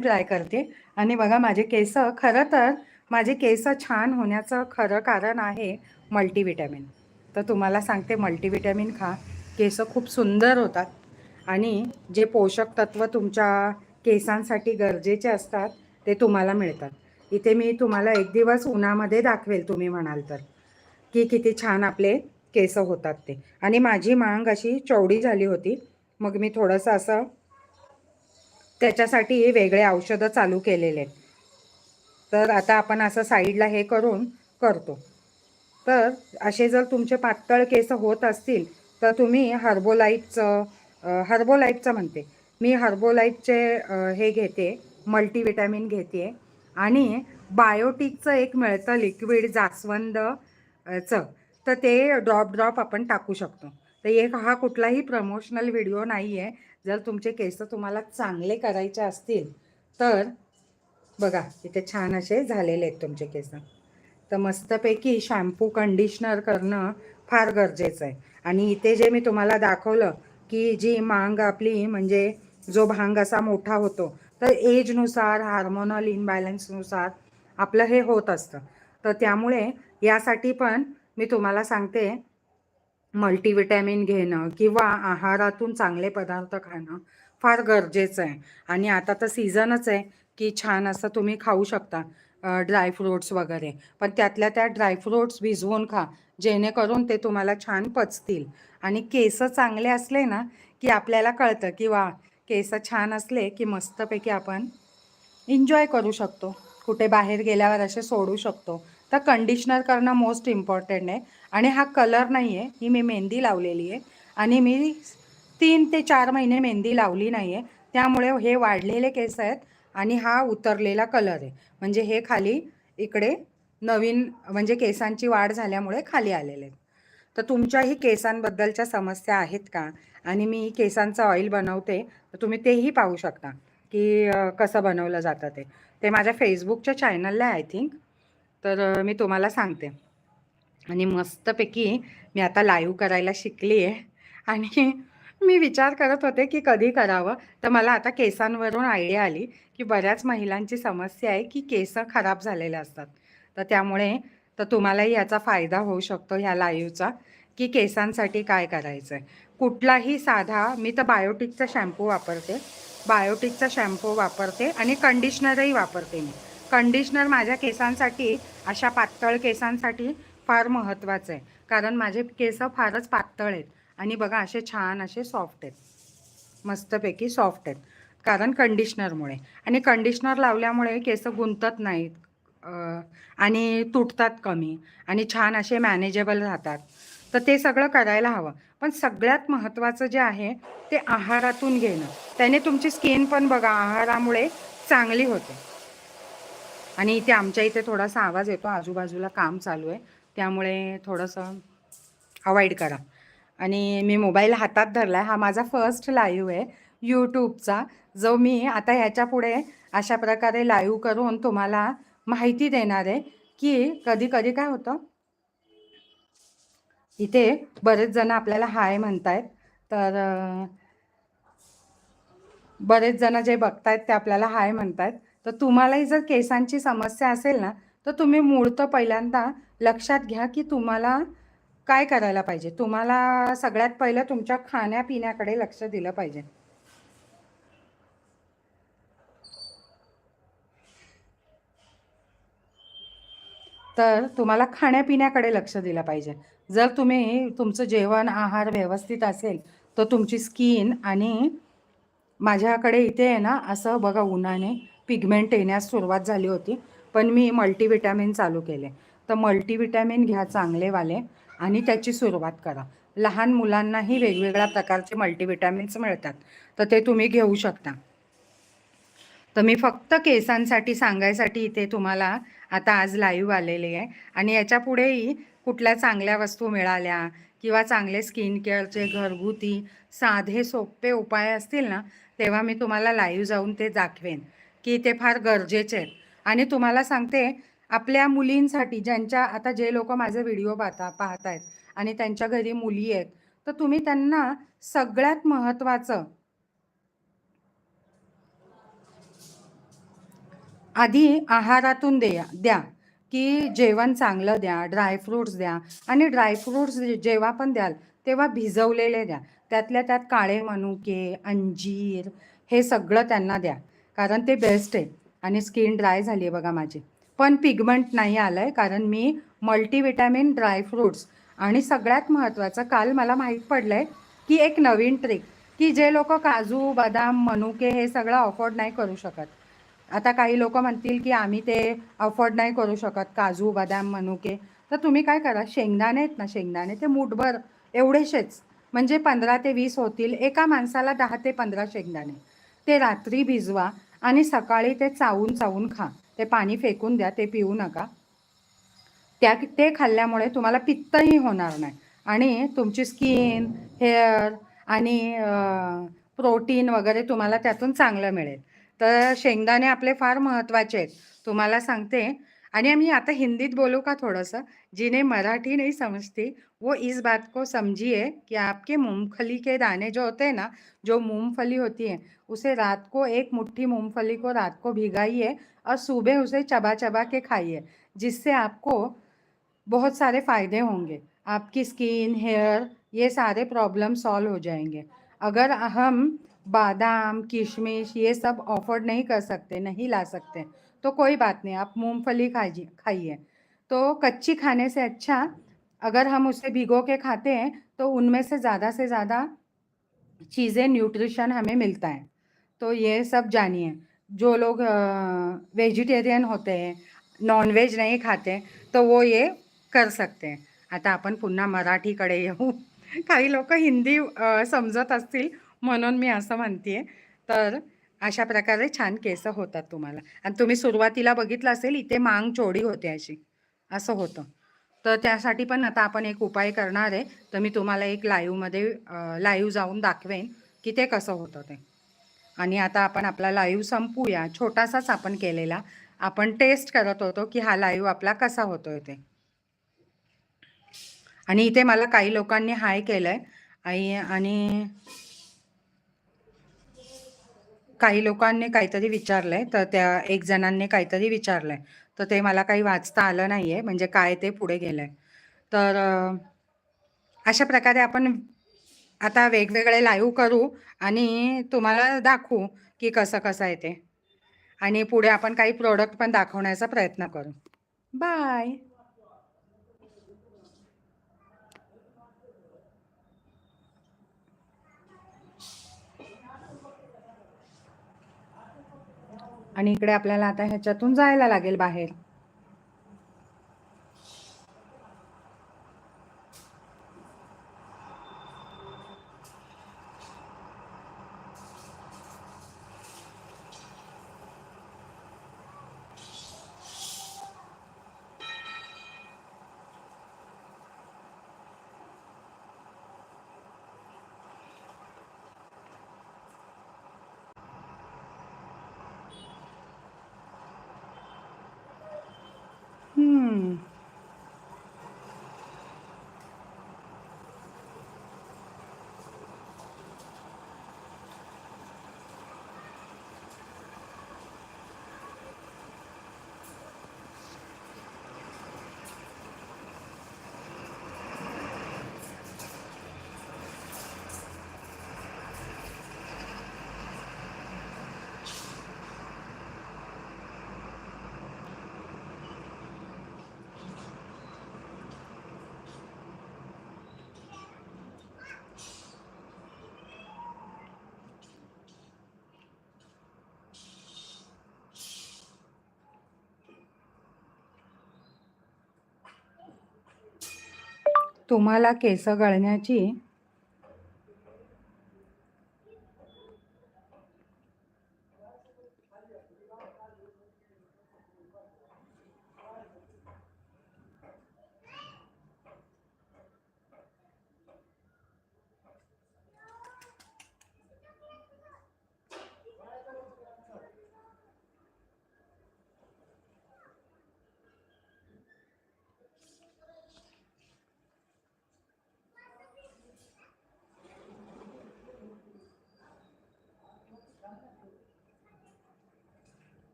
Try करते. आणि बघा माझे केस खरं तर माझे केस छान होण्याचं खरं कारण आहे मल्टीविटॅमिन तर तुम्हाला सांगते मल्टीविटॅमिन खा. केस खूप सुंदर होतात. आणि जे पोषक तत्व तुमच्या केसांसाठी गरजेचे असतात ते तुम्हाला मिळतात. इथे मी तुम्हाला एक दिवस उन्हामध्ये दाखवेल तुम्ही म्हणाल तर की किती छान आपले केस होतात ते. आणि माझी मांग अशी चौडी झाली होती. मग मी थोडंसं असं त्याच्यासाठी वेगळे औषधं चालू केलेले आहेत. तर आता आपण असं साईडला हे करून करतो. तर असे जर तुमचे पातळ केस होत असतील तर तुम्ही हर्बोलाईटचं हर्बोलाईटचं म्हणते. मी हर्बोलाईटचे हे घेते मल्टीविटॅमिन घेते आणि बायोटिकचं एक मिळतं लिक्विड जास्वंद चं तर ते ड्रॉप ड्रॉप आपण टाकू शकतो. तर एक हा कुठलाही प्रमोशनल व्हिडिओ नाही आहे जर तुमचे केस तुम्हाला चांगले करायचे असतील तर बघा इथे छान असे झालेले आहेत तुमचे केस. तर मस्तपैकी शॅम्पू कंडिशनर करणं फार गरजेचं आहे. आणि इथे जे मी तुम्हाला दाखवलं की जी मांग आपली म्हणजे जो भांग असा मोठा होतो तर एजनुसार हार्मोनल इनबॅलन्सनुसार आपलं हे होत असतं. तर त्यामुळे यासाठी पण मी तुम्हाला सांगते मल्टीविटॅमिन घेणं किंवा आहारातून चांगले पदार्थ खाणं फार गरजेचं आहे. आणि आता तर सीझनच आहे की छान असं तुम्ही खाऊ शकता ड्रायफ्रूट्स वगैरे. पण त्यातल्या त्या ड्रायफ्रूट्स भिजवून खा जेणेकरून ते तुम्हाला छान पचतील. आणि केस चांगले असले ना की आपल्याला कळतं की वा केस छान असले की मस्तपैकी आपण एन्जॉय करू शकतो. कुठे बाहेर गेल्यावर असे सोडू शकतो. तर कंडिशनर करणं मोस्ट इम्पॉर्टंट आहे. आणि हा कलर नाही आहे ही मी मेहंदी लावलेली आहे. आणि मी तीन ते चार महिने मेहंदी लावली नाही आहे त्यामुळे हे वाढलेले केस आहेत आणि हा उतरलेला कलर आहे. म्हणजे हे खाली इकडे नवीन म्हणजे केसांची वाढ झाल्यामुळे खाली आलेले आहेत. तर तुमच्याही केसांबद्दलच्या समस्या आहेत का? आणि मी केसांचं ऑइल बनवते. तर तुम्ही तेही पाहू शकता की कसं बनवलं जातं ते. ते माझ्या फेसबुकच्या चॅनलला आहे आय थिंक तर मी तुम्हाला सांगते. आणि मस्तपैकी मी आता लाईव्ह करायला शिकली आहे आणि मी विचार करत होते की कधी करावं? तर मला आता केसांवरून आयडिया आली की बऱ्याच महिलांची समस्या आहे की केस खराब झालेले असतात. तर त्यामुळे तर तुम्हालाही याचा फायदा होऊ शकतो ह्या लाईव्हचा की केसांसाठी काय करायचं आहे कुठलाही साधा मी तर बायोटिकचा शॅम्पू वापरते. बायोटिकचा शॅम्पू वापरते आणि कंडिशनरही वापरते मी. कंडिशनर माझ्या केसांसाठी अशा पातळ केसांसाठी फार महत्त्वाचं आहे. कारण माझे केस फारच पातळ आहेत. आणि बघा असे छान असे सॉफ्ट आहेत. मस्तपैकी सॉफ्ट आहेत. कारण कंडिशनरमुळे आणि कंडिशनर लावल्यामुळे केस गुंतत नाहीत. आणि तुटतात कमी. आणि छान असे मॅनेजेबल राहतात. तर ते सगळं करायला हवं. पण सगळ्यात महत्त्वाचं जे आहे ते आहारातून घेणं. त्याने तुमची स्किन पण बघा आहारामुळे चांगली होते. आणि इथे आमच्या इथे थोडासा आवाज येतो. आजूबाजूला काम चालू आहे. त्यामुळे थोडंसं अवॉइड करा. आणि मी मोबाईल हातात धरला आहे हा माझा फर्स्ट लाईव्ह आहे यूट्यूबचा जो मी आता ह्याच्या पुढे अशा प्रकारे लाईव्ह करून तुम्हाला माहिती देणार आहे की कधी कधी काय होतं? इथे बरेच जण आपल्याला हाय म्हणतायत. तर बरेच जण जे बघतायत ते आपल्याला हाय म्हणतायत. तर तुम्हालाही जर केसांची समस्या असेल ना तर तुम्ही मूळतं पहिल्यांदा लक्षात घ्या की तुम्हाला काय करायला पाहिजे? तुम्हाला सगळ्यात पहिलं तुमच्या खाण्यापिण्याकडे लक्ष दिलं पाहिजे. तर तुम्हाला खाण्यापिण्याकडे लक्ष दिलं पाहिजे. जर तुम्ही तुमचं जेवण आहार व्यवस्थित असेल तर तुमची स्किन आणि माझ्याकडे इथे आहे ना असं बघा उन्हाने पिगमेंट येण्यास सुरुवात झाली होती पण मी मल्टीविटॅमिन चालू केले. तर मल्टीविटॅमिन घ्या चांगलेवाले आणि त्याची सुरुवात करा. लहान मुलांनाही वेगवेगळ्या प्रकारचे मल्टीविटॅमिन्स मिळतात. तर ते तुम्ही घेऊ शकता. तर मी फक्त केसांसाठी सांगायसाठी इथे तुम्हाला आता आज लाईव्ह आलेली आहे. आणि याच्या पुढेही कुठल्या चांगल्या वस्तू मिळाल्या किंवा चांगले स्किन केअरचे घरगुती साधे सोपे उपाय असतील ना तेव्हा मी तुम्हाला लाईव्ह जाऊन ते दाखवेन की ते फार गरजेचे आहेत. आणि तुम्हाला सांगते आपल्या मुलींसाठी ज्यांच्या आता जे लोक माझे व्हिडिओ पाहता पाहत आहेत आणि त्यांच्या घरी मुली आहेत तर तुम्ही त्यांना सगळ्यात महत्त्वाचं आधी आहारातून द्या द्या. की जेवण चांगलं द्या ड्रायफ्रूट्स द्या. आणि ड्रायफ्रूट्स जेव्हा पण द्याल तेव्हा भिजवलेले द्या. त्यातल्या त्यात काळे मनुके अंजीर हे सगळं त्यांना द्या. कारण ते बेस्ट आहे. आणि स्किन ड्राय झाली आहे बघा माझी. पण पिगमेंट नाही आलं आहे कारण मी मल्टीविटॅमिन ड्रायफ्रूट्स आणि सगळ्यात महत्त्वाचं काल मला माहीत पडलं आहे की एक नवीन ट्रिक की जे लोक काजू बदाम मनुके हे सगळं अफोर्ड नाही करू शकत. आता काही लोक म्हणतील की आम्ही ते अफोर्ड नाही करू शकत काजू बदाम मनुके. तर तुम्ही काय करा शेंगदाणे आहेत ना शेंगदाणे ते मुठभर एवढेशेच म्हणजे पंधरा ते वीस होतील एका माणसाला दहा ते पंधरा शेंगदाणे. ते रात्री भिजवा आणि सकाळी ते चावून चावून खा. ते पाणी फेकून द्या ते पिऊ नका. त्या ते खाल्ल्यामुळे तुम्हाला पित्तही होणार नाही. आणि तुमची स्किन हेअर आणि प्रोटीन वगैरे तुम्हाला त्यातून चांगलं मिळेल. तर शेंगदाणे आपले फार महत्त्वाचे आहेत. तुम्हाला सांगते आणि आम्ही आता हिंदीत बोलू का थोडंसं? जिन्हें मराठी नहीं समझती वो इस बात को समझिए कि आपके मूंगफली के दाने जो होते हैं ना, जो मूंगफली होती है, उसे रात को एक मुट्ठी मूंगफली को रात को भिगाइए और सुबह उसे चबा चबा के खाइए, जिससे आपको बहुत सारे फ़ायदे होंगे। आपकी स्किन, हेयर ये सारे प्रॉब्लम सॉल्व हो जाएँगे। अगर हम बादाम, किशमिश ये सब ऑफर्ड नहीं कर सकते, नहीं ला सकते। तो कोई बात नहीं, आप मूंगफली खाइए खाइए। तो कच्ची खाने से अच्छा अगर हम उसे भिगो के खाते हैं तो उनमें से ज़्यादा से ज़्यादा चीज़ें न्यूट्रिशन हमें मिलता है। तो ये सब जानिए। जो लोग वेजिटेरियन होते हैं नॉनव्हेज नहीं खाते तो वो ये कर सकते हैं। आता आपण पुन्हा मराठीकडे येऊ। काही लोक हिंदी असतील म्हणून मी असं म्हणते तर अशा प्रकारे छान केस होतात तुम्हाला. आणि तुम्ही सुरुवातीला बघितलं असेल इथे मांग चोडी होते अशी. असं होतं. तर त्यासाठी पण आता आपण एक उपाय करणार आहे. तर मी तुम्हाला एक लाईव्हमध्ये लाईव्ह जाऊन दाखवेन की ते कसं होतं ते. आणि आता आपण आपला लाईव्ह संपूया. छोटासाच आपण केलेला. आपण टेस्ट करत होतो की हा लाईव्ह आपला कसा होतोय ते. आणि इथे मला काही लोकांनी हाय केलं आई आणि काही लोकांनी काहीतरी विचारलंय तर त्या एक जणांनी काहीतरी विचारलंय. तर ते मला काही वाचता आलं नाहीये म्हणजे काय ते पुढे गेलंय. तर अशा प्रकारे आपण आता वेगवेगळे लाईव्ह करू आणि तुम्हाला दाखवू की कसं कसं आहे ते. आणि पुढे आपण काही प्रोडक्ट पण दाखवण्याचा प्रयत्न करू. बाय आणि इकडे आपल्याला आता ह्याच्यातून जायला लागेल बाहेर. Hmm. तुम्हाला केस गळण्याची